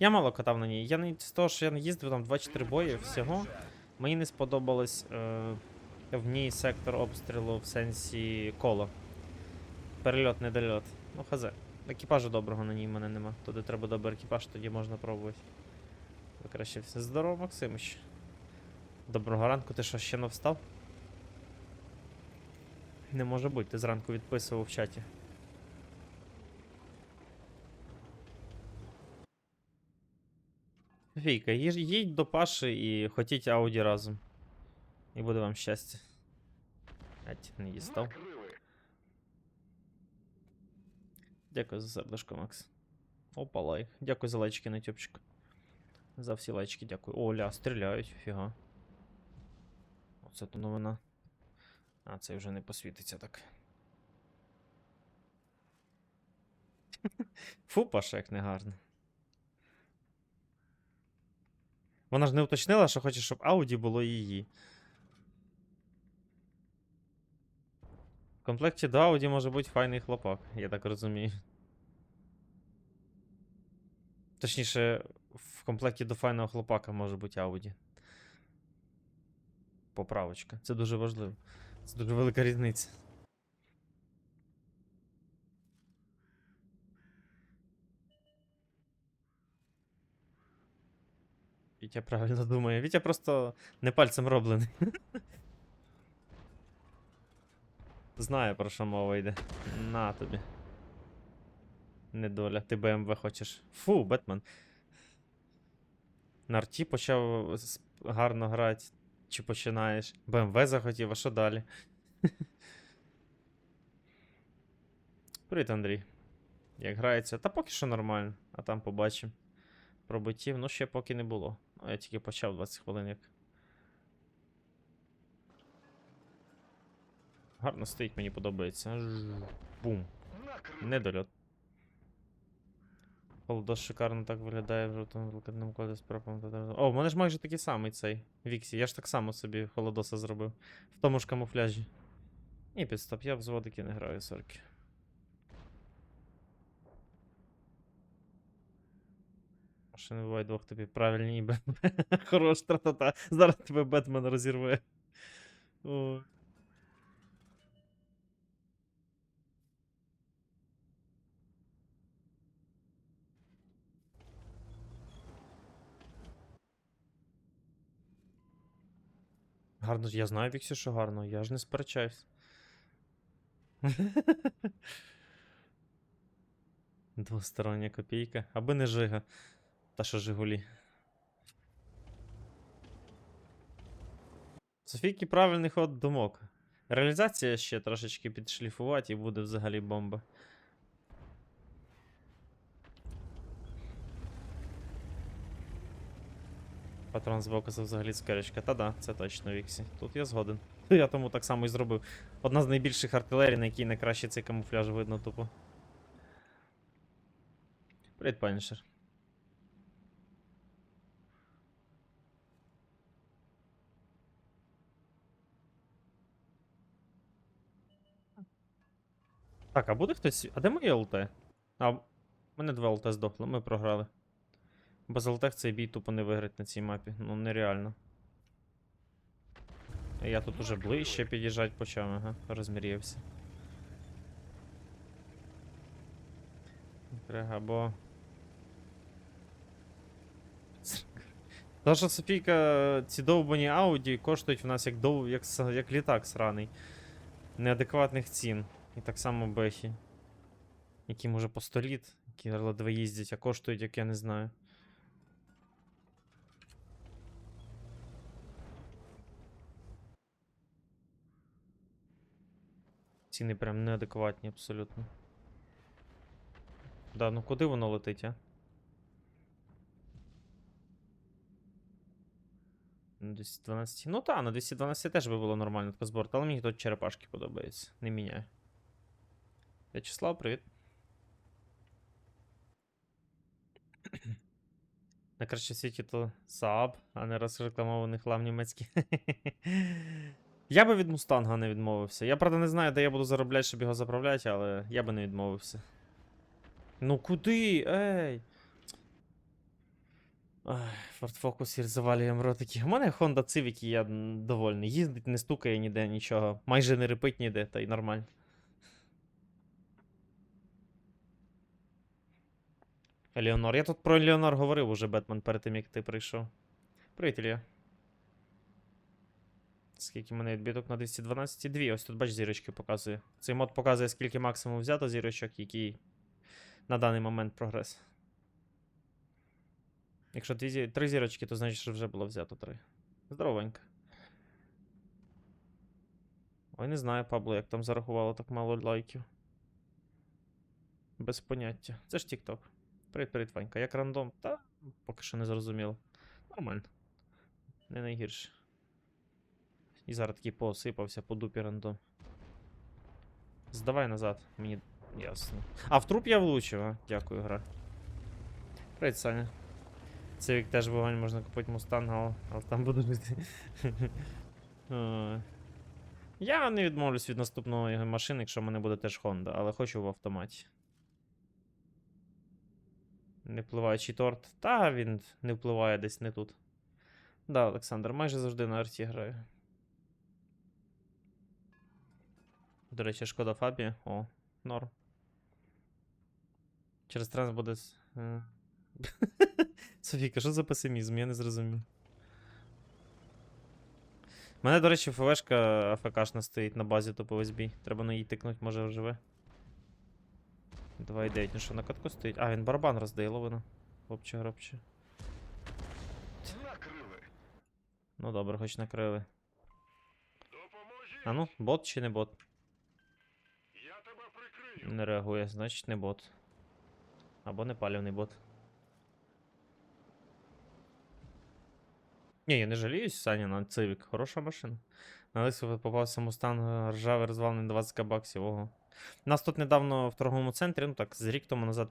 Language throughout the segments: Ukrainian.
Я мало катав на ній. Я не з того, що я не їздив там 2-4 бої всього. Мені не сподобалось е, в ній сектор обстрілу в сенсі коло. Перельот, недольот. Ну, хазе. Екіпажу доброго на ній мене нема. Туди треба добрий екіпаж, тоді можна пробувати. Ви краще все. Здорово, Максимич. Доброго ранку, ти що, ще не встав? Не може бути, ти зранку відписував в чаті. Фійка, їдь до Паші і хотіть Ауді разом. І буде вам щастя. Ать, не дістав. Дякую за сердешко, Макс. Опа, лайк. Дякую за лайчики на тюбчик. За всі лайчики дякую. О, стріляють, фіга. Оце то новина. А, це вже не посвітиться так. Фу, Паша, як негарно. Вона ж не уточнила, що хоче, щоб Ауді було її. В комплекті до Ауді може бути файний хлопак, я так розумію. Точніше, в комплекті до файного хлопака може бути Ауді. Поправочка. Це дуже важливо. Це дуже велика різниця. Вітя правильно думає. Вітя просто не пальцем роблений. Знає, про що мова йде. На тобі. Недоля, ти БМВ хочеш. Фу, Бетмен. Арті почав гарно грати. Чи починаєш? БМВ захотів, а що далі? Привіт, Андрій. Як грається? Та поки що нормально, а там побачимо. Пробиттів, ну ще поки не було. Ну, я тільки почав 20 хвилин як. Гарно стоїть, мені подобається. Бум. Недольот. Холодос шикарно так виглядає в жовтому блакитному коді з пропом. О, в мене ж майже такий самий цей Віксі. Я ж так само собі холодоса зробив. В тому ж камуфляжі. Ні, підстоп, я в зводики не граю, сорки. Ще не буває двох тобі правильні БМВ. Хорош тра-та-та. Зараз тебе Бетмен розірве. Ой. Гарно, я знаю, Віксі, що гарно, я ж не сперечаюсь. Двостороння копійка. Аби не жига. Та що Жигулі. Софійки правильний ход думок. Реалізація ще трошечки підшліфувати і буде взагалі бомба. Патрон збоку це взагалі скеречка. Та да, це точно Віксі. Тут я згоден. Я тому так само і зробив. Одна з найбільших артилерій, на якій найкраще цей камуфляж видно тупо. Привіт, панішер. Так, а буде хтось. А де моє ЛТ? А, в мене два ЛТ здохло, ми програли. Без ЛТ цей бій тупо не виграть на цій мапі. Ну нереально. Я тут уже ближче під'їжджати почав, ага, розмірявся. Треба, бо. Та що Софійка, ці довбані Ауді коштують в нас як дов... як, як літак сраний. Неадекватних цін. І так само бехи. Які може по 100 літ, які ледве їздять, а коштують, як я не знаю. Ціни прям неадекватні абсолютно. Да, ну куди воно летить, а? На 212. Ну та, на 212 теж би було нормально така зборка, але мені тут черепашки подобаються. Не міняю. В'ячеслав, привіт. На краще світі то Saab, а не розрекламований хлам німецький. Я би від Мустанга не відмовився. Я правда не знаю, де я буду заробляти, щоб його заправляти, але я би не відмовився. Ну куди? Ей! Ford Focus завалюємо ротики. У мене Honda Civic, і я довольний. Їздить, не стукає ніде, нічого. Майже не репить ніде, та й нормально. Елеонор. Я тут про Елеонор говорив уже, Бетмен, перед тим, як ти прийшов. Привіт, Ілля. Скільки мене відбиток на 212 2. Ось тут бач зірочки показує. Цей мод показує, скільки максимум взято зірочок, який на даний момент прогрес. Якщо дві, три зірочки, то значить, що вже було взято три. Здоровенько. Ой, не знаю, Пабло, як там зарахувало так мало лайків. Без поняття. Це ж TikTok. Привіт, привіт, Ванька. Як рандом? Та поки що не зрозуміло. Нормально. Не найгірше. І зараз такий посипався по дупі рандом. Здавай назад, мені ясно. А в труп я влучив, а? Дякую, гра. Привіт, Саня. Цивік теж вогонь можна купити мустанг, але, але там буду жити. Я не відмовлюсь від наступної машини, якщо в мене буде теж Honda, але хочу в автоматі. Не впливаючий торт. Та він не впливає десь не тут. Да, Олександр, майже завжди на арті граю. До речі, шкода Фабі. О, норм. Через транс буде. е. Софійка, що за песимізм? Я не зрозумів. У мене, до речі, ФВшка АФКшна стоїть на базі топовий бій. Треба на її тикнуть, може оживе. 2,9, ну що на катку стоїть. А, він барабан роздає ловину. Хлопче, гробче. Накрили. Ну добре, хоч накрили. А ну, бот чи не бот? Я тебе прикрию. Не реагує, значить не бот. Або не палівний бот. Ні, я не жаліюсь, Саня, на Civic. Хороша машина. На Лису попався Мустанг ржавий розвалений 20 баксів. Ого. Нас тут недавно в торговому центрі, ну так, з рік тому назад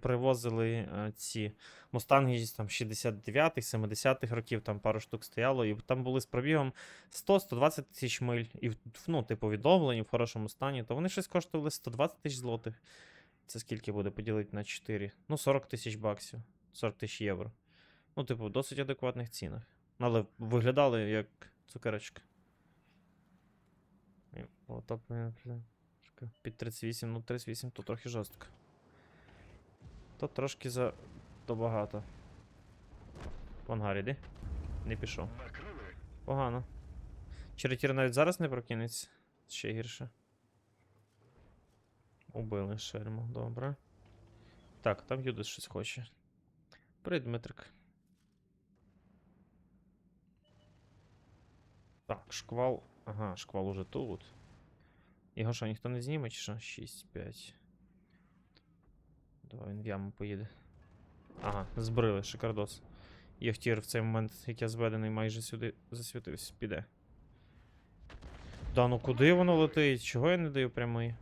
привозили е, ці мустанги там 69-х, 70-х років, там пару штук стояло, і там були з пробігом 100-120 тисяч миль, і ну, типу, відновлені в хорошому стані, то вони щось коштували 120 тисяч злотих. Це скільки буде поділити на 4? Ну, 40 тисяч баксів, 40 тисяч євро. Ну, типу, в досить адекватних цінах. Але виглядали як цукерочка. Ото, трошки під 38, ну 38 то трохи жорстко. То трошки за добагато. В ангарі, іди. Не пішов. Погано. Черетір навіть зараз не прокинеться. Ще гірше. Убили шельму, добре. Так, там Юдис щось хоче. Привіт, Дмитрик. Так, шквал. Ага, шквал уже тут. Його що, ніхто не зніме, чи що? 6, 5. Давай він в яму поїде. Ага, збрили, шикардос. Яхтір в цей момент, як я зведений, майже сюди засвітився, піде. Да ну куди воно летить? Чого я не даю прямий?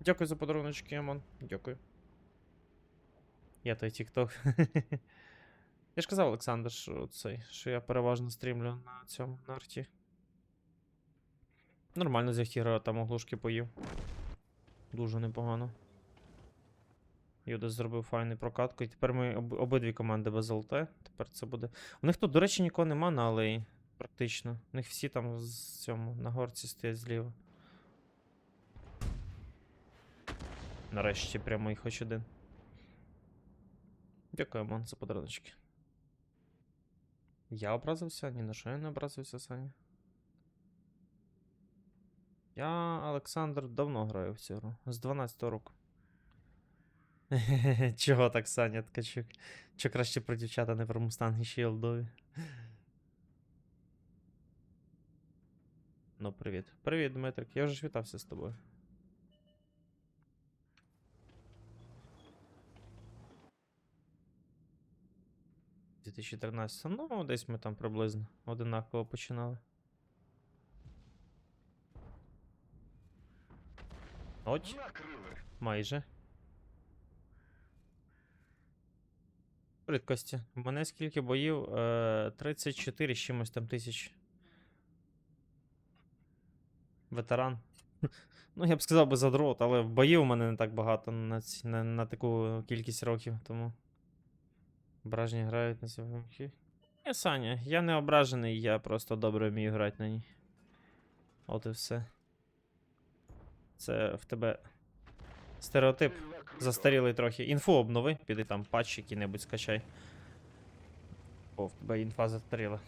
Дякую за подаруночки, Амон. Дякую. Я той тікток. Я ж казав, Олександр, що цей, що я переважно стрімлю на цьому на арті. Нормально з Яхтіра там оглушки поїв. Дуже непогано. Юдас зробив файний прокатку, і тепер ми об- обидві команди без ЛТ. Тепер це буде. У них тут, до речі, нікого нема на алеї. Практично. У них всі там з цьому на горці стоять зліва. Нарешті прямий хоч один. Дякую, Мон, за подаруночки. Я образився? Ні на що я не образився, Саня. Я, Олександр, давно граю в цю гру. З 12 року. Чого так, Саня, Ткачук? Що краще про дівчата, не про мустанги Шілдові? Ну, привіт. Привіт, Дмитрик. Я вже ж вітався з тобою. У 2013. Ну, десь ми там приблизно одинаково починали. От, майже. Привіт, У мене скільки боїв? Е, 34 з чимось там тисяч. Ветеран. Ну, я б сказав би задрот, але боїв у мене не так багато на, ці, на, на таку кількість років, тому. Ображені грають на сім'ї. Ні, Саня, я не ображений, я просто добре вмію грати на ній. От і все. Це в тебе стереотип. Застарілий трохи. Інфу обнови, піди там патч який-небудь скачай. О, в тебе інфа застаріла.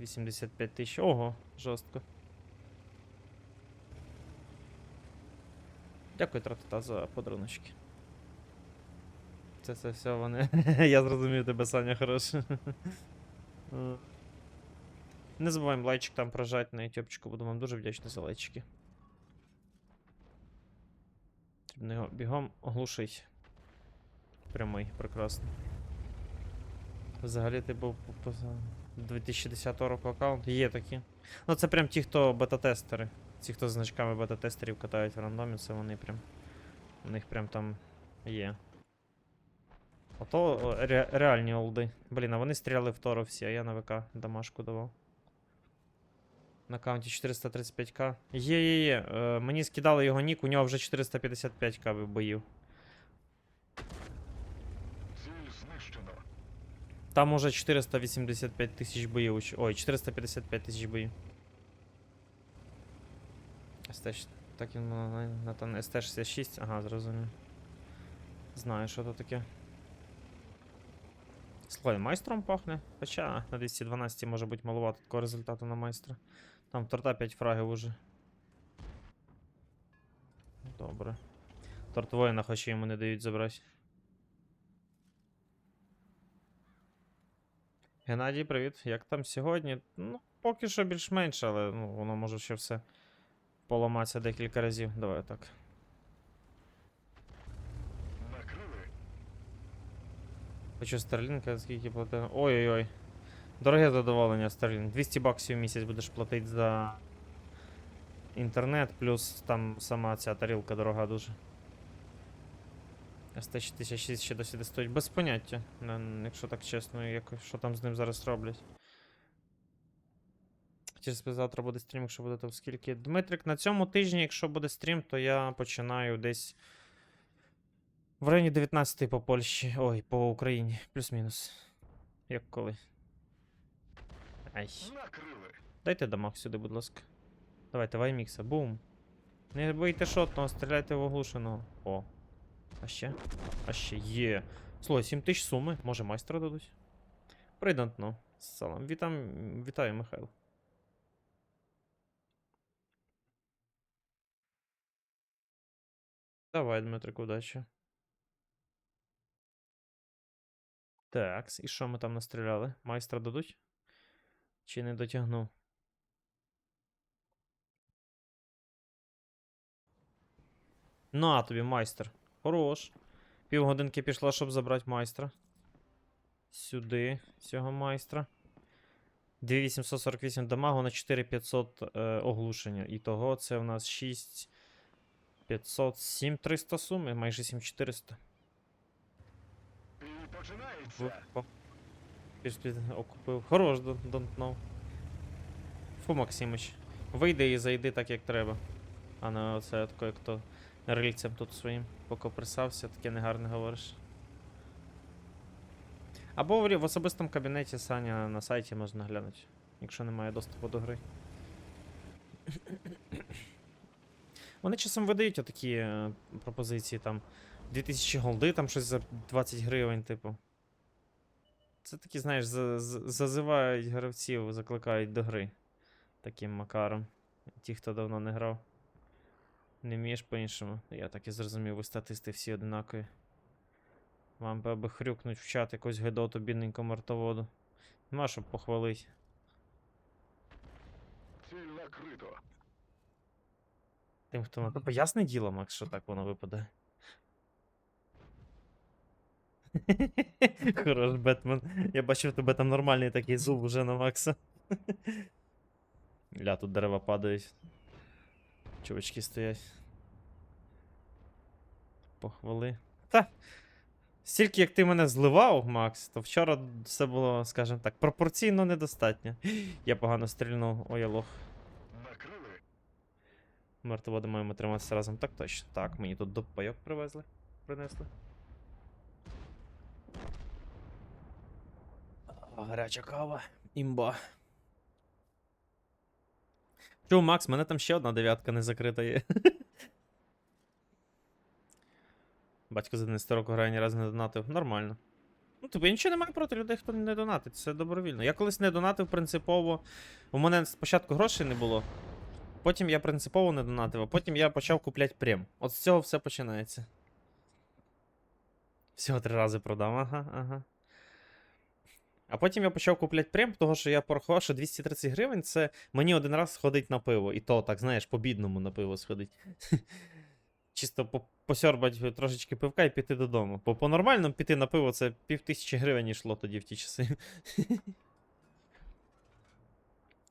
85 тисяч. Ого, жорстко. Дякую, тратата, за подаруночки. Це це все вони. Я зрозумів тебе, Саня, хороше. Не забуваємо лайчик там прожать на ютубчику, буду вам дуже вдячний за лайчики. Потрібно його бігом оглушить. Прямий, прекрасно. Взагалі ти був по- по- 2010 року аккаунт. Є такі. Ну це прям ті, хто бета-тестери. Ті, хто з значками бета-тестерів катають в рандомі, це вони прям. У них прям там є. Ото ре- реальні олди. Блін, а вони стріляли в Торо всі, а я на ВК домашку давав. На аккаунті 435к. Є, є, є. Е, мені скидали його нік, у нього вже 455к боїв. Там уже 485 тисяч боїв. Ой, 455 тисяч боїв. СТ, так він на, там СТ-66, ага, зрозумів. Знаю, що то таке. Слухай, майстром пахне. Хоча на 212 може бути маловато такого результату на майстра. Там торта 5 фрагів уже. Добре. Торт воїна, хоч йому не дають забрати. Геннадій, привіт. Як там сьогодні? Ну, поки що більш-менш, але ну, воно може ще все поламатися декілька разів. Давай так. Накрили. Хочу Starlink, скільки платив. Ой-ой-ой. Дороге задоволення, Starlink. 200 баксів в місяць будеш платити за інтернет, плюс там сама ця тарілка дорога дуже. ST6006 ще досі де стоїть. Без поняття, якщо так чесно, як, що там з ним зараз роблять. Через завтра буде стрім, якщо буде, то скільки. Дмитрик, на цьому тижні, якщо буде стрім, то я починаю десь в районі 19 по Польщі. Ой, по Україні. Плюс-мінус. Як коли. Ай. Дайте дамаг сюди, будь ласка. Давайте, ваймікса. Бум. Не бийте шотного, стріляйте в оглушеного. О. А ще? А ще є. Слухай, 7 тисяч суми. Може майстра дадуть? Придантно. Салам. Вітам, вітаю, Михайло. Давай, Дмитрик, удачі. Так, і що ми там настріляли? Майстра дадуть? Чи не дотягнув? На тобі, майстер. Хорош. Півгодинки пішла, щоб забрати майстра. Сюди, цього майстра. 2848 дамагу на 4500 е, оглушення. І того це у нас 6. 500, 7300 суми, майже 7400. І починається. Пішли, окупив. Хорош, дон- донтнув. Фу, Максимыч. Вийди і зайди так, як треба. А не оце тако, як то рильцем тут своїм покоприсався, таке негарне говориш. Або в особистому кабінеті Саня на сайті можна глянути, якщо немає доступу до гри. Вони часом видають отакі е, пропозиції там 2000 голди, там щось за 20 гривень, типу. Це такі, знаєш, зазивають гравців, закликають до гри. Таким макаром. Ті, хто давно не грав. Не вмієш по-іншому. Я так і зрозумів, ви статисти всі одинакові. Вам би аби хрюкнуть в чат якусь гедоту бідненько мартоводу. Нема щоб похвалить. Ціль накрито. Тим, хто на то ясне діло, Макс, що так воно випадає. Хорош, Бетмен. Я бачив тебе там нормальний такий зуб уже на Макса. Ля, тут дерева падають. Чувачки стоять. Похвали. Та. Стільки як ти мене зливав, Макс, то вчора все було, скажімо так, пропорційно недостатньо. Я погано стрільнув, ой, я лох. Мертводи маємо триматися разом. Так точно. Так, мені тут допайок привезли. Принесли. Гаряча кава. Імба. Чув, Макс, мене там ще одна дев'ятка не закрита є. Батько за 11 року грає ні разу не донатив. Нормально. Ну, типу, я нічого не маю проти людей, хто не донатить, це добровільно. Я колись не донатив принципово. У мене спочатку грошей не було. Потім я принципово не донатив, а потім я почав купляти прем. От з цього все починається. Всього три рази продав, ага, ага. А потім я почав купляти прем, того що я порахував, що 230 гривень це мені один раз сходить на пиво. І то, так, знаєш, по бідному на пиво сходить. Чисто по- посьорбать трошечки пивка і піти додому. Бо по-нормальному піти на пиво це пів тисячі гривень йшло тоді в ті часи.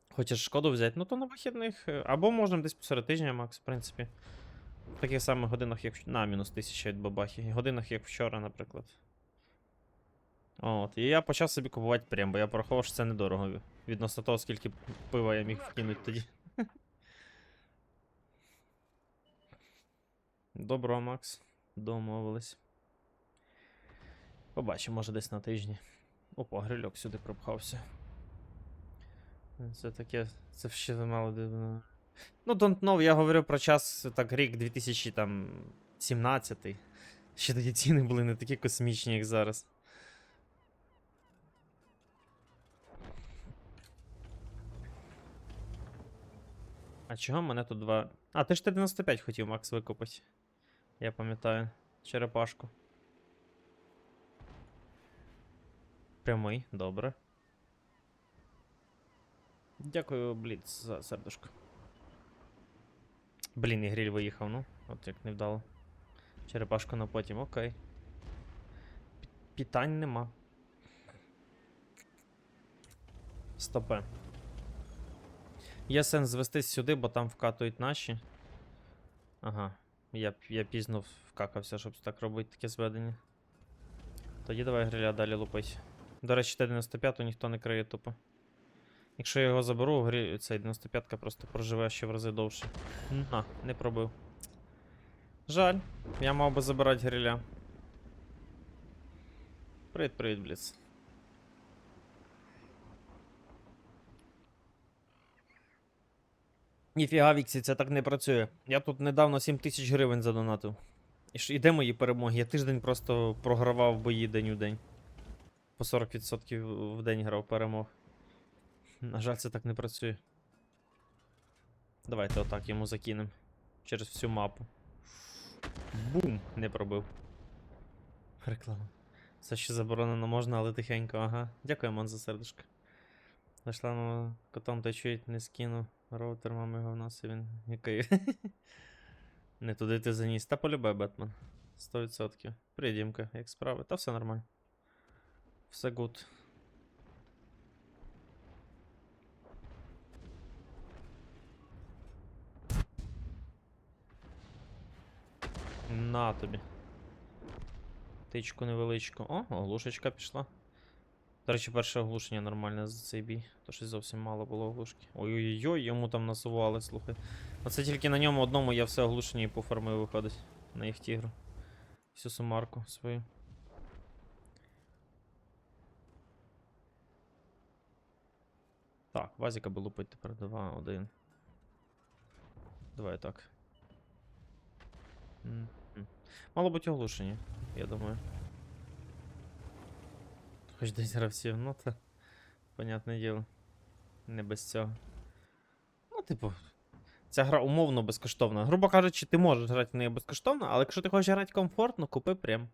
Хочеш шкоду взяти, ну то на вихідних. Або можемо десь посеред тижня, Макс, в принципі. В таких самих годинах, як на мінус 1000 від бабахи. Годинах, як вчора, наприклад. От. І я почав собі купувати прем, бо я порахував, що це недорого. Відносно того, скільки пива я міг вкинути тоді. Добро, Макс. Домовились. Побачимо, може десь на тижні. Опа, грильок сюди пропхався. Це таке. Це ще мало дивно. Ну, Don't Know, я говорю про час, так, рік 2017. Ще тоді ціни були не такі космічні, як зараз. А чого мене тут два. А, ти ж Т-95 хотів, Макс, викупити. Я пам'ятаю. Черепашку. Прямий, добре. Дякую, Бліц, за сердушко. Блін, і гриль виїхав, ну. От як невдало. Черепашку на потім, окей. Питань нема. Стопе. Є сенс звестись сюди, бо там вкатують наші. Ага. Я, я пізно вкакався, щоб так робити таке зведення. Тоді давай гриля далі лупить. До речі, Т-95 ніхто не криє тупо. Якщо я його заберу, грі... цей 95-ка просто проживе ще в рази довше. А, не пробив. Жаль, я мав би забирати гриля. Привіт, привіт, Бліц. Ніфіга, Віксі, це так не працює. Я тут недавно 7 тисяч гривень задонатив. І, ж, і де мої перемоги? Я тиждень просто програвав бої день у день. По 40% в день грав перемог. На жаль, це так не працює. Давайте отак йому закинемо. Через всю мапу. Бум! Не пробив. Реклама. Все ще заборонено можна, але тихенько, ага. Дякую, Мон, за сердечко. На котом та чують, не скину. Роутер мами нас і він який. Не туди ти заніс. Та полюбе, Бетмен. 100%. Привіт, як справи? Та все нормально. Все гуд. На тобі. Тичку невеличку. О, оглушечка пішла. До речі, перше оглушення нормальне за цей бій. То щось зовсім мало було оглушки. Ой-ой-ой, йому там насували, слухай. Оце тільки на ньому одному я все оглушення і пофармив виходить. На їх тігру. Всю сумарку свою. Так, Вазіка би лупить тепер 2-1. Давай так. Мало бути оглушення, я думаю. Хоч десь гравців, ну то. Понятне діло. Не без цього. Ну, типу, ця гра умовно безкоштовна. Грубо кажучи, ти можеш грати в неї безкоштовно, але якщо ти хочеш грати комфортно, купи прем.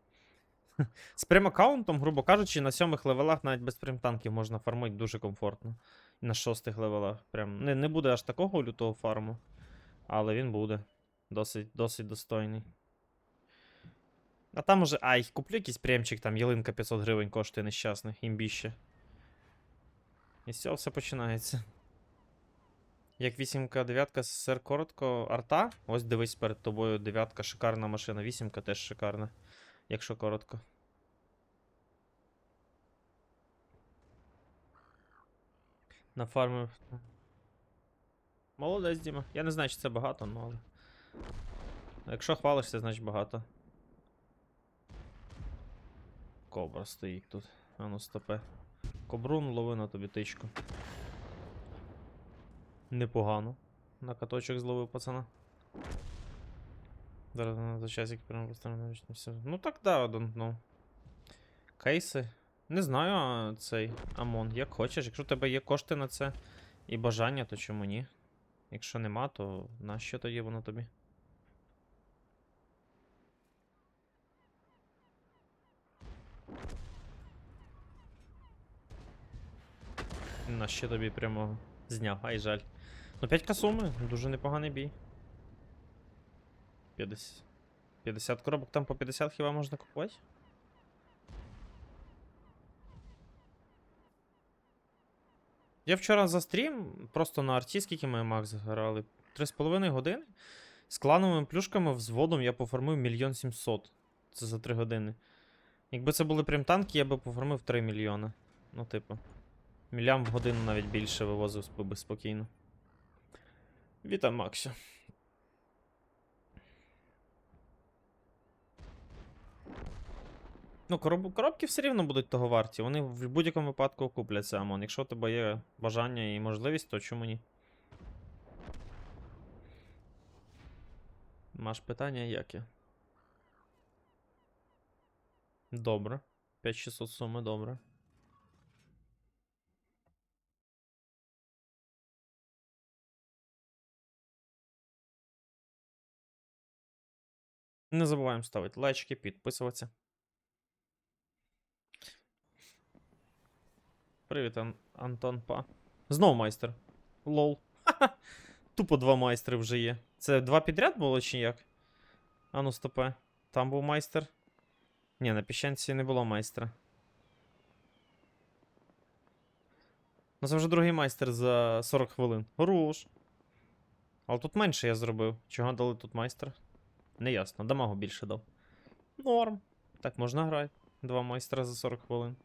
З прем-аккаунтом, грубо кажучи, на сьомих левелах навіть без прем-танків можна фармити дуже комфортно. На шостих левелах. Прям не, не буде аж такого лютого фарму, але він буде. Досить, досить достойний. А там уже, ай, куплю якийсь премчик, там ялинка 500 гривень коштує нещасний, імбіще. І цього все починається. Як вісімка, дев'ятка, СССР коротко, арта. Ось дивись перед тобою дев'ятка, шикарна машина. Вісімка теж шикарна, якщо коротко. Нафармив. Молодець, Діма. Я не знаю, чи це багато, ну але. Якщо хвалишся, значить багато. Кобра стоїть тут. А ну стопе. Кобрун, лови на тобі тичку. Непогано. На каточок зловив пацана. Зараз на за часик прямо поставимо все. Ну так да, don't know. Кейси. Не знаю, а, цей Амон, як хочеш. Якщо у тебе є кошти на це і бажання, то чому ні? Якщо нема, то нащо тоді воно тобі? Нащо тобі прямо зняв, ай жаль. Ну 5 суми, дуже непоганий бій. 50. 50 коробок там по 50 хіба можна купувати? Я вчора за стрім, просто на арті, скільки ми Макс грали? 3,5 години. З клановими плюшками взводом я пофармив мільйон сімсот. Це за 3 години. Якби це були прям танки, я би пофармив 3 мільйони. Ну, типу. Мілям в годину навіть більше вивозив би спокійно. Вітаю, Максю. Ну, короб... коробки все рівно будуть того варті. Вони в будь-якому випадку окупляться, Амон. Якщо у тебе є бажання і можливість, то чому ні? Маш питання яке? Добре. 5600 суми, добре. Не забуваємо ставити лайчики, підписуватися. Привіт, Ан- Антон Па. Знов майстер. Лол. Ха-ха. Тупо два майстри вже є. Це два підряд було чи як? Ану, стопе. Там був майстер. Ні, на піщанці не було майстра. Ну це вже другий майстер за 40 хвилин. Хорош. Але тут менше я зробив. Чого дали тут майстра? Неясно. Дамагу більше дав. Норм. Так можна грати. Два майстра за 40 хвилин.